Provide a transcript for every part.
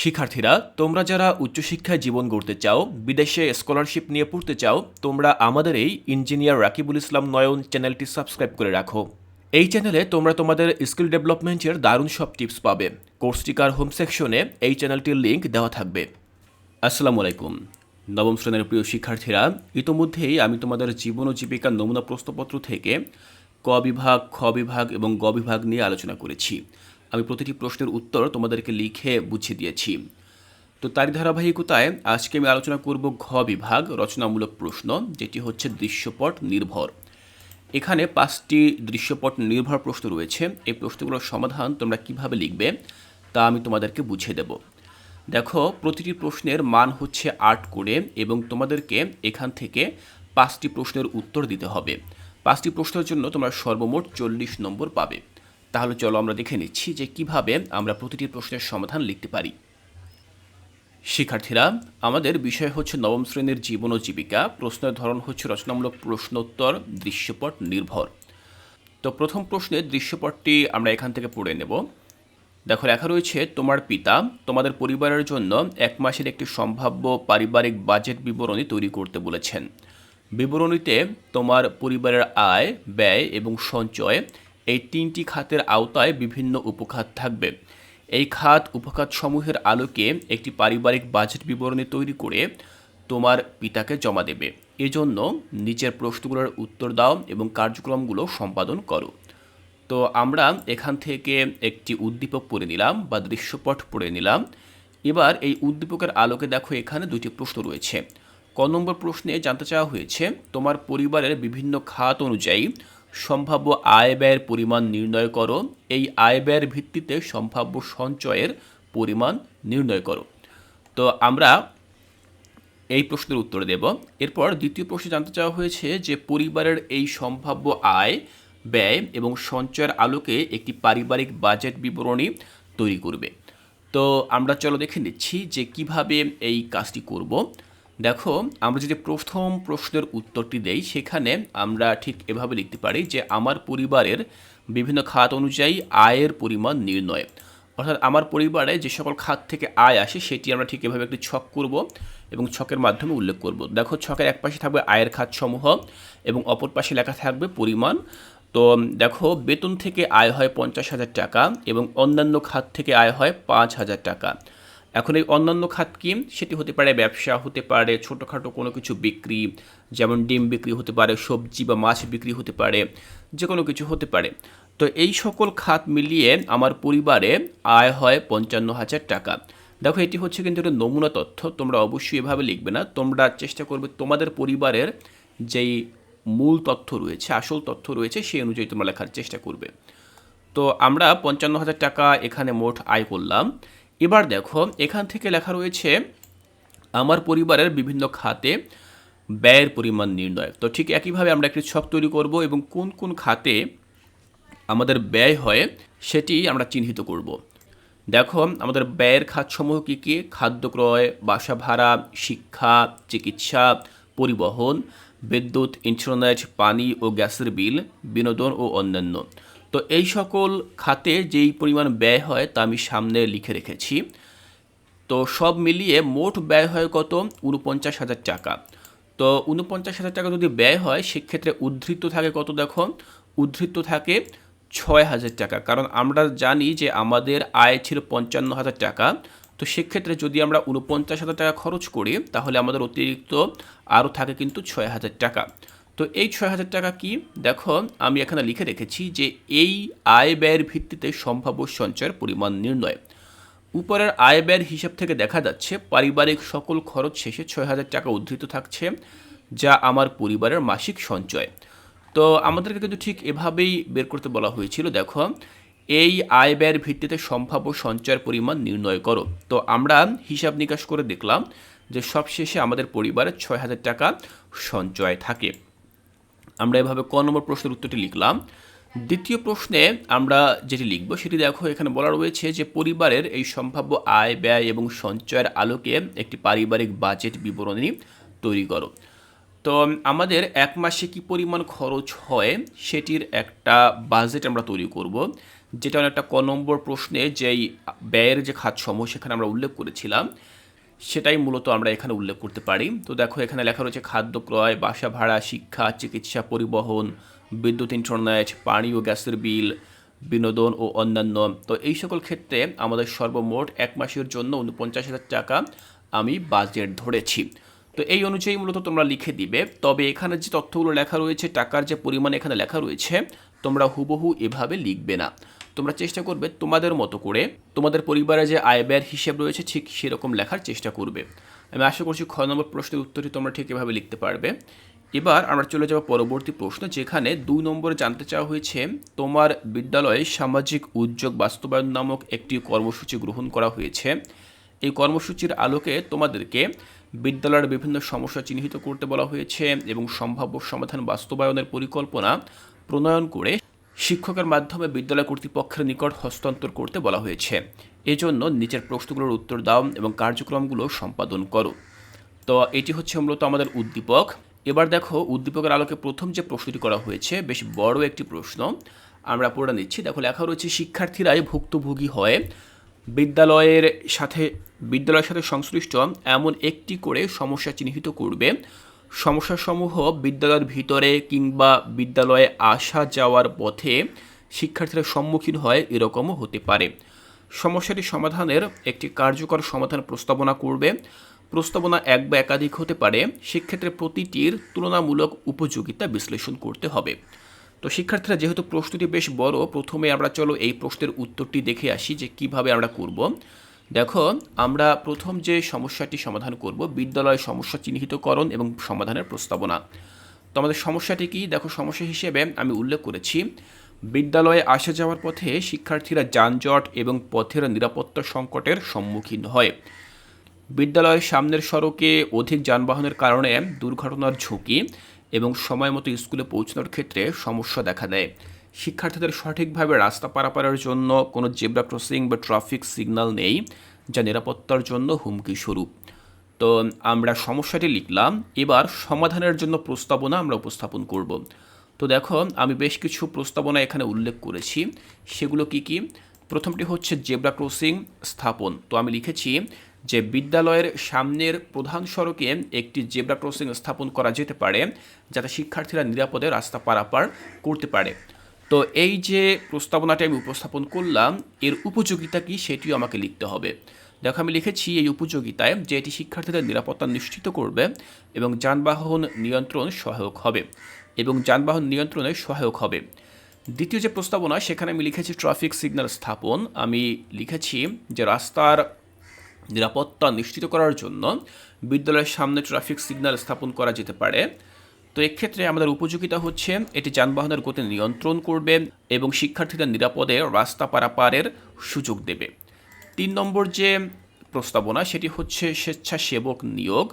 শিক্ষার্থীরা, তোমরা যারা উচ্চশিক্ষায় জীবন গড়তে চাও, বিদেশে স্কলারশিপ নিয়ে পড়তে চাও, তোমরা আমাদের এই ইঞ্জিনিয়ার রাকিবুল ইসলাম নয়ন চ্যানেলটি সাবস্ক্রাইব করে রাখো। এই চ্যানেলে তোমরা তোমাদের স্কিল ডেভেলপমেন্টের দারুণ সব টিপস পাবে। কোর্সটিকার হোম সেকশনে এই চ্যানেলটির লিঙ্ক দেওয়া থাকবে। আসসালামু আলাইকুম। নবম শ্রেণির প্রিয় শিক্ষার্থীরা, ইতোমধ্যেই আমি তোমাদের জীবন ও জীবিকার নমুনা প্রশ্নপত্র থেকে ক বিভাগ, খ বিভাগ এবং গ বিভাগ নিয়ে আলোচনা করেছি। আমি প্রতিটি প্রশ্নের উত্তর তোমাদেরকে লিখে বুঝিয়ে দিয়েছি। তো তারই ধারাবাহিকতায় আজকে আমি আলোচনা করব ঘ বিভাগ, রচনামূলক প্রশ্ন, যেটি হচ্ছে দৃশ্যপট নির্ভর। এখানে পাঁচটি দৃশ্যপট নির্ভর প্রশ্ন রয়েছে। এই প্রশ্নগুলোর সমাধান তোমরা কীভাবে লিখবে, তা আমি তোমাদেরকে বুঝিয়ে দেব। দেখো, প্রতিটি প্রশ্নের মান হচ্ছে আট করে এবং তোমাদেরকে এখান থেকে পাঁচটি প্রশ্নের উত্তর দিতে হবে। পাঁচটি প্রশ্নের জন্য তোমরা সর্বমোট চল্লিশ নম্বর পাবে। তাহলে চলো আমরা দেখে নিচ্ছি যে কীভাবে আমরা প্রতিটি প্রশ্নের সমাধান লিখতে পারি। শিক্ষার্থীরা, আমাদের বিষয় হচ্ছে নবম শ্রেণির জীবন ও জীবিকা। প্রশ্নের ধরন হচ্ছে রচনামূলক প্রশ্নোত্তর, দৃশ্যপট নির্ভর। তো প্রথম প্রশ্নে দৃশ্যপটটি আমরা এখান থেকে পড়ে নেব। দেখো, লেখা রয়েছে, তোমার পিতা তোমাদের পরিবারের জন্য এক মাসের একটি সম্ভাব্য পারিবারিক বাজেট বিবরণী তৈরি করতে বলেছেন। বিবরণীতে তোমার পরিবারের আয়, ব্যয় এবং সঞ্চয় এই তিনটি খাতের আওতায় বিভিন্ন উপখাত থাকবে। এই খাত উপখাত সমূহের আলোকে একটি পারিবারিক বাজেট বিবরণী তৈরি করে তোমার পিতাকে জমা দেবে। এজন্য নিচের প্রশ্নগুলোর উত্তর দাও এবং কার্যক্রমগুলো সম্পাদন করো। তো আমরা এখান থেকে একটি উদ্দীপক পড়ে নিলাম বা দৃশ্যপট পড়ে নিলাম। এবার এই উদ্দীপকের আলোকে দেখো এখানে দুটি প্রশ্ন রয়েছে। ক নম্বর প্রশ্নে জানতে চাওয়া হয়েছে, তোমার পরিবারের বিভিন্ন খাত অনুযায়ী সম্ভাব্য আয় ব্যয়ের পরিমাণ নির্ণয় করো। এই আয় ব্যয়ের ভিত্তিতে সম্ভাব্য সঞ্চয়ের পরিমাণ নির্ণয় করো। তো আমরা এই প্রশ্নের উত্তর দেব। এরপর দ্বিতীয় প্রশ্নে জানতে চাওয়া হয়েছে যে পরিবারের এই সম্ভাব্য আয় ব্যয় এবং সঞ্চয়ের আলোকে একটি পারিবারিক বাজেট বিবরণী তৈরি করবে। তো আমরা চলো দেখে নিচ্ছি যে কীভাবে এই কাজটি করব। দেখো, আমরা যদি প্রথম প্রশ্নের উত্তরটি দেই, সেখানে আমরা ঠিক এভাবে লিখতে পারি যে আমার পরিবারের বিভিন্ন খাত অনুযায়ী আয়ের পরিমাণ নির্ণয়। অর্থাৎ আমার পরিবারে যে সকল খাত থেকে আয় আসে, সেটি আমরা ঠিক এভাবে একটি ছক করব এবং ছকের মাধ্যমে উল্লেখ করব। দেখো, ছকের এক পাশে থাকবে আয়ের খাতসমূহ এবং অপর পাশে লেখা থাকবে পরিমাণ। তো দেখো, বেতন থেকে আয় হয় পঞ্চাশ হাজার টাকা এবং অন্যান্য খাত থেকে আয় হয় পাঁচ হাজার টাকা। এখন এই অন্যান্য খাত কি? সেটি হতে পারে ব্যবসা, হতে পারে ছোটোখাটো কোনো কিছু বিক্রি, যেমন ডিম বিক্রি হতে পারে, সবজি বা মাছ বিক্রি হতে পারে যে কোনো কিছু হতে পারে। তো এই সকল খাত মিলিয়ে আমার পরিবারে আয় হয় পঞ্চান্ন হাজার টাকা। দেখো, এটি হচ্ছে কিন্তু একটা নমুনা তথ্য, তোমরা অবশ্যই এভাবে লিখবে না। তোমরা চেষ্টা করবে তোমাদের পরিবারের যেই মূল তথ্য রয়েছে, আসল তথ্য রয়েছে, সেই অনুযায়ী তোমরা লেখার চেষ্টা করবে। তো আমরা পঞ্চান্ন হাজার টাকা এখানে মোট আয় করলাম। এবার দেখো, এখান থেকে লেখা রয়েছে, আমার পরিবারের বিভিন্ন খাতে ব্যয়ের পরিমাণ নির্ণয়। তো ঠিক একইভাবে আমরা একটি ছক তৈরি করব এবং কোন কোন খাতে আমাদের ব্যয় হয় সেটি আমরা চিহ্নিত করব। দেখো, আমাদের ব্যয়ের খাতসমূহ কী কী? খাদ্য ক্রয়, বাসা ভাড়া, শিক্ষা, চিকিৎসা, পরিবহন, বিদ্যুৎ, ইন্টারনেট, পানি ও গ্যাসের বিল, বিনোদন ও অন্যান্য। তো এই সকল খাতে যেই পরিমাণ ব্যয় হয় তা আমি সামনে লিখে রেখেছি। তো সব মিলিয়ে মোট ব্যয় হয় কত? উনপঞ্চাশ হাজার টাকা। তো উনপঞ্চাশ হাজার টাকা যদি ব্যয় হয়, সেক্ষেত্রে উদ্ধৃত থাকে কত দেখো? উদ্ধৃত থাকে ছয় হাজার টাকা। কারণ আমরা জানি যে আমাদের আয় ছিল পঞ্চান্ন হাজার টাকা। তো সেক্ষেত্রে যদি আমরা উনপঞ্চাশ হাজার টাকা খরচ করি, তাহলে আমাদের অতিরিক্ত আরও থাকে কিন্তু ছয় হাজার টাকা। তো এই ছয় হাজার টাকা কি? দেখো, আমি এখানে লিখে রেখেছি যে এই আয় ব্যয়ের ভিত্তিতে সম্ভাব্য সঞ্চয়ের পরিমাণ নির্ণয়। উপরের আয় ব্যয়ের হিসাব থেকে দেখা যাচ্ছে পারিবারিক সকল খরচ শেষে ছয় হাজার টাকা উদ্ধৃত থাকছে, যা আমার পরিবারের মাসিক সঞ্চয়। তো আমাদেরকে কিন্তু ঠিক এভাবেই বের করতে বলা হয়েছিল, দেখো, এই আয় ব্যয়ের ভিত্তিতে সম্ভাব্য সঞ্চয়ের পরিমাণ নির্ণয় করো। তো আমরা হিসাব নিকাশ করে দেখলাম যে সবশেষে আমাদের পরিবারের ছয় হাজার টাকা সঞ্চয় থাকে। আমরা এভাবে ক নম্বর প্রশ্নের উত্তরটি লিখলাম। দ্বিতীয় প্রশ্নে আমরা যেটি লিখব সেটি দেখো, এখানে বলা রয়েছে যে পরিবারের এই সম্ভাব্য আয়, ব্যয় এবং সঞ্চয়ের আলোকে একটি পারিবারিক বাজেট বিবরণী তৈরি করো। তো আমাদের এক মাসে কি পরিমাণ খরচ হয় সেটির একটা বাজেট আমরা তৈরি করব, যেটা অনেকটা ক নম্বর প্রশ্নে যেই ব্যয়ের যে খাতসমূহ সেখানে আমরা উল্লেখ করেছিলাম। সেটাই মূলত আমরা এখানে উল্লেখ করতে পারি। তো দেখো, এখানে লেখা রয়েছে খাদ্য ক্রয়, বাসা ভাড়া, শিক্ষা, চিকিৎসা, পরিবহন, বিদ্যুৎ ইন্টারনেট পানি ও গ্যাসের বিল, বিনোদন ও অন্যান্য। তো এই সকল ক্ষেত্রে আমাদের সর্বমোট এক মাসের জন্য উনপঞ্চাশ হাজার টাকা আমি বাজেট ধরেছি। তো এই অনুযায়ী মূলত তোমরা লিখে দিবে। তবে এখানে যে তথ্যগুলো লেখা রয়েছে, টাকার যে পরিমাণ এখানে লেখা রয়েছে, তোমরা হুবহু এভাবে লিখবে না। তোমরা চেষ্টা করবে তোমাদের মতো করে তোমাদের পরিবারে যে আয় ব্যয়ের হিসেব রয়েছে, ঠিক সেরকম লেখার চেষ্টা করবে। আমি আশা করছি খ নম্বর প্রশ্নের উত্তরটি তোমরা ঠিক এভাবে লিখতে পারবে। এবার আমরা চলে যাব পরবর্তী প্রশ্ন, যেখানে দুই নম্বরে জানতে চাওয়া হয়েছে, তোমার বিদ্যালয়ে সামাজিক উদ্যোগ বাস্তবায়ন নামক একটি কর্মসূচি গ্রহণ করা হয়েছে। এই কর্মসূচির আলোকে তোমাদেরকে বিদ্যালয়ের বিভিন্ন সমস্যা চিহ্নিত করতে বলা হয়েছে এবং সম্ভাব্য সমাধান বাস্তবায়নের পরিকল্পনা প্রণয়ন করে শিক্ষকের মাধ্যমে বিদ্যালয় কর্তৃপক্ষের নিকট হস্তান্তর করতে বলা হয়েছে। এজন্য নিচের প্রশ্নগুলোর উত্তর দাও এবং কার্যক্রমগুলো সম্পাদন করো। তো এটি হচ্ছে মূলত আমাদের উদ্দীপক। এবার দেখো উদ্দীপকের আলোকে প্রথম যে প্রশ্নটি করা হয়েছে, বেশ বড় একটি প্রশ্ন। আমরা পড়ে নিচ্ছি। দেখো লেখা রয়েছে, শিক্ষার্থীরাই ভুক্তভোগী হয়। বিদ্যালয়ের সাথে বিদ্যালয়ের সাথে সংশ্লিষ্ট এমন একটি করে সমস্যা চিহ্নিত করবে। সমস্যাসমূহ বিদ্যালয়ের ভিতরে কিংবা বিদ্যালয়ে আসা যাওয়ার পথে শিক্ষার্থীরা সম্মুখীন হয় এরকমও হতে পারে। সমস্যাটি সমাধানের একটি কার্যকর সমাধান প্রস্তাবনা করবে। প্রস্তাবনা এক বা একাধিক হতে পারে। সেক্ষেত্রে প্রতিটির তুলনামূলক উপযোগিতা বিশ্লেষণ করতে হবে। তো শিক্ষার্থীরা যেহেতু প্রশ্নটি বেশ বড়, প্রথমে আমরা চলো এই প্রশ্নের উত্তরটি দেখে আসি যে কীভাবে আমরা করব। দেখো, আমরা প্রথম যে সমস্যাটি সমাধান করব, বিদ্যালয় সমস্যা চিহ্নিতকরণ এবং সমাধানের প্রস্তাবনা। তো আমাদের সমস্যাটি কি? দেখো, সমস্যা হিসেবে আমি উল্লেখ করেছি, বিদ্যালয়ে আসা যাওয়ার পথে শিক্ষার্থীরা যানজট এবং পথের নিরাপত্তা সংকটের সম্মুখীন হয়। বিদ্যালয়ের সামনের সড়কে অধিক যানবাহনের কারণে দুর্ঘটনার ঝুঁকি এবং সময় মতো স্কুলে পৌঁছানোর ক্ষেত্রে সমস্যা দেখা দেয়। শিক্ষার্থীদের সঠিকভাবে রাস্তা পারাপারের জন্য কোনো জেব্রা ক্রসিং বা ট্রাফিক সিগন্যাল নেই, যা নিরাপত্তার জন্য হুমকি স্বরূপ। তো আমরা সমস্যাটি লিখলাম, এবার সমাধানের জন্য প্রস্তাবনা আমরা উপস্থাপন করব। তো দেখো, আমি বেশ কিছু প্রস্তাবনা এখানে উল্লেখ করেছি। সেগুলো কি কি? প্রথমটি হচ্ছে জেব্রা ক্রসিং স্থাপন। তো আমি লিখেছি যে বিদ্যালয়ের সামনের প্রধান সড়কে একটি জেব্রা ক্রসিং স্থাপন করা যেতে পারে, যাতে শিক্ষার্থীরা নিরাপদে রাস্তা পারাপার করতে পারে। তো এই যে প্রস্তাবনাটি আমি উপস্থাপন করলাম, এর উপযোগিতা কি সেটিও আমাকে লিখতে হবে। দেখো, আমি লিখেছি এই উপযোগিতায় যে এটি শিক্ষার্থীদের নিরাপত্তা নিশ্চিত করবে এবং যানবাহন নিয়ন্ত্রণ সহায়ক হবে এবং যানবাহন নিয়ন্ত্রণে সহায়ক হবে। দ্বিতীয় যে প্রস্তাবনা, সেখানে আমি লিখেছি ট্রাফিক সিগন্যাল স্থাপন। আমি লিখেছি যে রাস্তার নিরাপত্তা নিশ্চিত করার জন্য বিদ্যালয়ের সামনে ট্রাফিক সিগন্যাল স্থাপন করা যেতে পারে। তো এক্ষেত্রে আমাদের উপযোগিতা হচ্ছে এটি যানবাহনের গতি নিয়ন্ত্রণ করবে এবং শিক্ষার্থীদের নিরাপদে রাস্তা পারাপারের সুযোগ দেবে। তিন নম্বর যে প্রস্তাবনা, সেটি হচ্ছে স্বেচ্ছাসেবক নিয়োগ।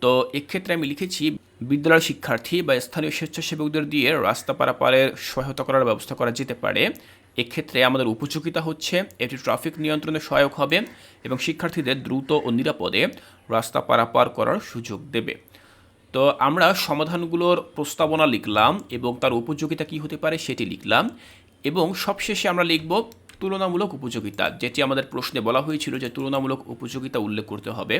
তো এক্ষেত্রে আমি লিখেছি, বিদ্যালয়ের শিক্ষার্থী বা স্থানীয় স্বেচ্ছাসেবকদের দিয়ে রাস্তা পারাপারের সহায়তা করার ব্যবস্থা করা যেতে পারে। এক্ষেত্রে আমাদের উপযোগিতা হচ্ছে এটি ট্রাফিক নিয়ন্ত্রণে সহায়ক হবে এবং শিক্ষার্থীদের দ্রুত ও নিরাপদে রাস্তা পারাপার করার সুযোগ দেবে। তো আমরা সমাধানগুলোর প্রস্তাবনা লিখলাম এবং তার উপযোগিতা কী হতে পারে সেটি লিখলাম এবং সবশেষে আমরা লিখব তুলনামূলক উপযোগিতা, যেটি আমাদের প্রশ্নে বলা হয়েছিল যে তুলনামূলক উপযোগিতা উল্লেখ করতে হবে।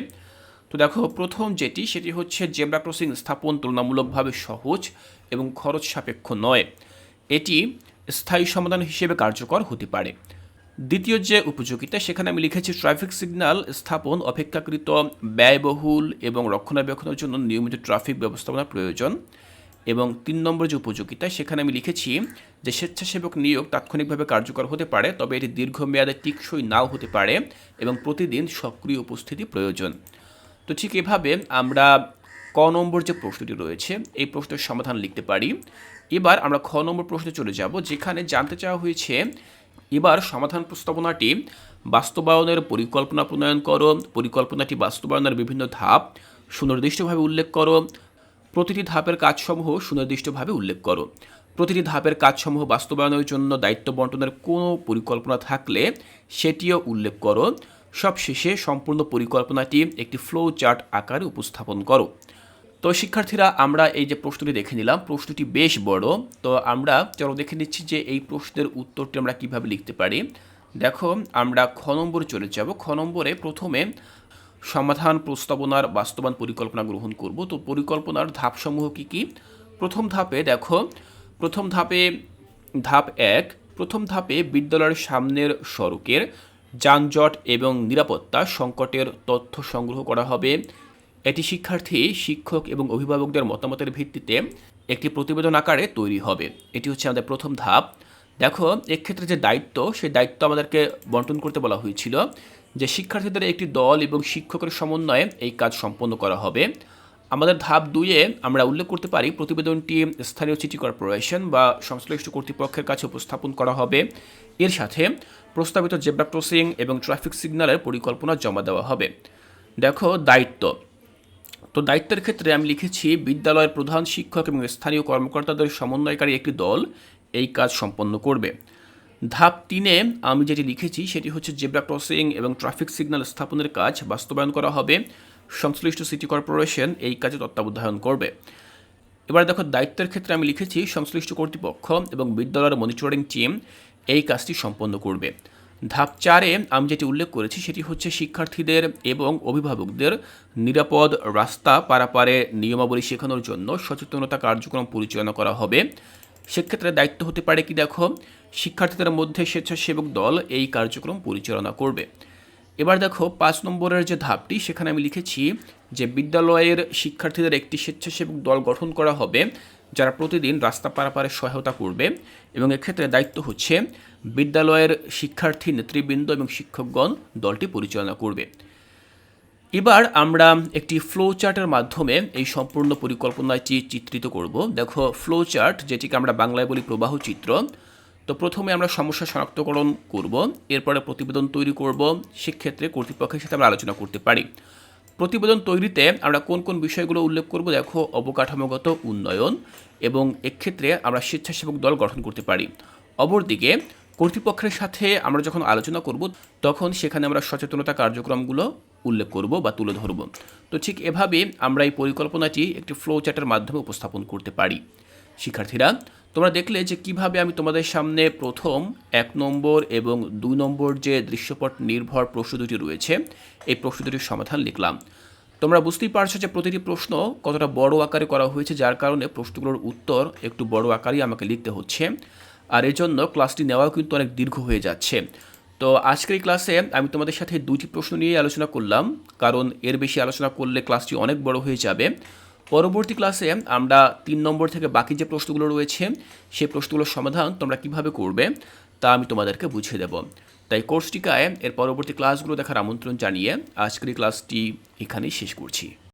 তো দেখো, প্রথম যেটি, সেটি হচ্ছে জেব্রা ক্রসিং স্থাপন তুলনামূলকভাবে সহজ এবং খরচ সাপেক্ষ নয়। এটি স্থায়ী সমাধান হিসেবে কার্যকর হতে পারে। দ্বিতীয় যে উপযোগিতা, সেখানে আমি লিখেছি ট্রাফিক সিগন্যাল স্থাপন অপেক্ষাকৃত ব্যয়বহুল এবং রক্ষণাবেক্ষণের জন্য নিয়মিত ট্রাফিক ব্যবস্থাপনা প্রয়োজন। এবং তিন নম্বর যে উপযোগিতা, সেখানে আমি লিখেছি যে স্বেচ্ছাসেবক নিয়োগ তাৎক্ষণিকভাবে কার্যকর হতে পারে, তবে এটি দীর্ঘমেয়াদে টিকসই নাও হতে পারে এবং প্রতিদিন সক্রিয় উপস্থিতি প্রয়োজন। তো ঠিক এভাবে আমরা ক নম্বর যে প্রশ্নটি রয়েছে, এই প্রশ্নের সমাধান লিখতে পারি। এবার আমরা খ নম্বর প্রশ্নে চলে যাব, যেখানে জানতে চাওয়া হয়েছে এবার সমাধান প্রস্তাবনাটি বাস্তবায়নের পরিকল্পনা প্রণয়ন করো, পরিকল্পনাটি বাস্তবায়নের বিভিন্ন ধাপ সুনির্দিষ্টভাবে উল্লেখ করো, প্রতিটি ধাপের কাজসমূহ সুনির্দিষ্টভাবে উল্লেখ করো। প্রতিটি ধাপের কাজসমূহ বাস্তবায়নের জন্য দায়িত্ব বন্টনের কোনো পরিকল্পনা থাকলে সেটিও উল্লেখ করো। সবশেষে সম্পূর্ণ পরিকল্পনাটি একটি ফ্লো চার্ট আকারে উপস্থাপন করো। তো শিক্ষার্থীরা, আমরা এই যে প্রশ্নটি দেখে নিলাম, প্রশ্নটি বেশ বড়। তো আমরা চলো দেখে নিচ্ছি যে এই প্রশ্নের উত্তরটি আমরা কীভাবে লিখতে পারি। দেখো, আমরা খ নম্বরে চলে যাব। খ নম্বরে প্রথমে সমাধান প্রস্তাবনার বাস্তবায়ন পরিকল্পনা গ্রহণ করব। তো পরিকল্পনার ধাপসমূহ কি কি? প্রথম ধাপে দেখো, প্রথম ধাপে ধাপ এক, প্রথম ধাপে বিদ্যালয়ের সামনের সড়কের যানজট এবং নিরাপত্তা সংকটের তথ্য সংগ্রহ করা হবে। এটি শিক্ষার্থী, শিক্ষক এবং অভিভাবকদের মতামতের ভিত্তিতে একটি প্রতিবেদন আকারে তৈরি হবে। এটি হচ্ছে আমাদের প্রথম ধাপ। দেখো, এক্ষেত্রে যে দায়িত্ব, সেই দায়িত্ব আমাদেরকে বন্টন করতে বলা হয়েছিল যে শিক্ষার্থীদের একটি দল এবং শিক্ষকের সমন্বয়ে এই কাজ সম্পন্ন করা হবে। আমাদের ধাপ দুইয়ে আমরা উল্লেখ করতে পারি প্রতিবেদনটি স্থানীয় সিটি কর্পোরেশন বা সংশ্লিষ্ট কর্তৃপক্ষের কাছে উপস্থাপন করা হবে। এর সাথে প্রস্তাবিত জেব্রা ক্রসিং এবং ট্রাফিক সিগন্যালের পরিকল্পনা জমা দেওয়া হবে। দেখো, দায়িত্ব। তো দায়িত্বের ক্ষেত্রে আমি লিখেছি, বিদ্যালয়ের প্রধান শিক্ষক এবং স্থানীয় কর্মকর্তাদের সমন্বয়কারী একটি দল এই কাজ সম্পন্ন করবে। ধাপ তিনে আমি যেটি লিখেছি, সেটি হচ্ছে জেব্রা ক্রসিং এবং ট্রাফিক সিগন্যাল স্থাপনের কাজ বাস্তবায়ন করা হবে। সংশ্লিষ্ট সিটি কর্পোরেশন এই কাজে তত্ত্বাবধায়ন করবে। এবার দেখো, দায়িত্বের ক্ষেত্রে আমি লিখেছি, সংশ্লিষ্ট কর্তৃপক্ষ এবং বিদ্যালয়ের মনিটরিং টিম এই কাজটি সম্পন্ন করবে। ধাপ চারে আমি যেটি উল্লেখ করেছি সেটি হচ্ছে শিক্ষার্থীদের এবং অভিভাবকদের নিরাপদ রাস্তা পারাপারে নিয়মাবলী শেখানোর জন্য সচেতনতা কার্যক্রম পরিচালনা করা হবে। সেক্ষেত্রে দায়িত্ব হতে পারে কি দেখো? শিক্ষার্থীদের মধ্যে স্বেচ্ছাসেবক দল এই কার্যক্রম পরিচালনা করবে। এবার দেখো, পাঁচ নম্বরের যে ধাপটি, সেখানে আমি লিখেছি যে বিদ্যালয়ের শিক্ষার্থীদের একটি স্বেচ্ছাসেবক দল গঠন করা হবে। যারা প্রতিদিন রাস্তা পারাপারে সহায়তা করবে এবং এক্ষেত্রে দায়িত্ব হচ্ছে বিদ্যালয়ের শিক্ষার্থী নেতৃবৃন্দ এবং শিক্ষকগণ দলটি পরিচালনা করবে। এবার আমরা একটি ফ্লো চার্টের মাধ্যমে এই সম্পূর্ণ পরিকল্পনাটি চিত্রিত করব। দেখো ফ্লো চার্ট যেটিকে আমরা বাংলায় বলি প্রবাহ চিত্র। তো প্রথমে আমরা সমস্যা শনাক্তকরণ করব, এরপরে প্রতিবেদন তৈরি করব, সেক্ষেত্রে কর্তৃপক্ষের সাথে আমরা আলোচনা করতে পারি। প্রতিবেদন তৈরিতে আমরা কোন কোন বিষয়গুলো উল্লেখ করব, দেখো, অবকাঠামোগত উন্নয়ন এবং এক্ষেত্রে আমরা স্বেচ্ছাসেবক দল গঠন করতে পারি। অপরদিকে, কর্তৃপক্ষের সাথে আমরা যখন আলোচনা করব, তখন সেখানে আমরা সচেতনতা কার্যক্রমগুলো উল্লেখ করব বা তুলে ধরব। তো ঠিক এভাবে আমরা এই পরিকল্পনাটি একটি ফ্লো চার্টের মাধ্যমে উপস্থাপন করতে পারি। শিক্ষার্থীরা তোমরা দেখলে যে কীভাবে আমি তোমাদের সামনে প্রথম এক নম্বর এবং দুই নম্বর যে দৃশ্যপট নির্ভর প্রশ্ন দুটি রয়েছে, এই প্রশ্ন দুটির সমাধান লিখলাম। তোমরা বুঝতেই পারছ যে প্রতিটি প্রশ্ন কতটা বড় আকারে করা হয়েছে, যার কারণে প্রশ্নগুলোর উত্তর একটু বড় আকারেই আমাকে লিখতে হচ্ছে। আর এর জন্য ক্লাসটি নেওয়াও কিন্তু অনেক দীর্ঘ হয়ে যাচ্ছে। তো আজকের এই ক্লাসে আমি তোমাদের সাথে দুটি প্রশ্ন নিয়ে আলোচনা করলাম, কারণ এর বেশি আলোচনা করলে ক্লাসটি অনেক বড় হয়ে যাবে। পরবর্তী ক্লাসে আমরা তিন নম্বর থেকে বাকি যে প্রশ্নগুলো রয়েছে সেই প্রশ্নগুলোর সমাধান তোমরা কীভাবে করবে তা আমি তোমাদেরকে বুঝিয়ে দেব। তাই কোর্সটিকায় এর পরবর্তী ক্লাসগুলো দেখার আমন্ত্রণ জানিয়ে আজকের ক্লাসটি এখানেই শেষ করছি।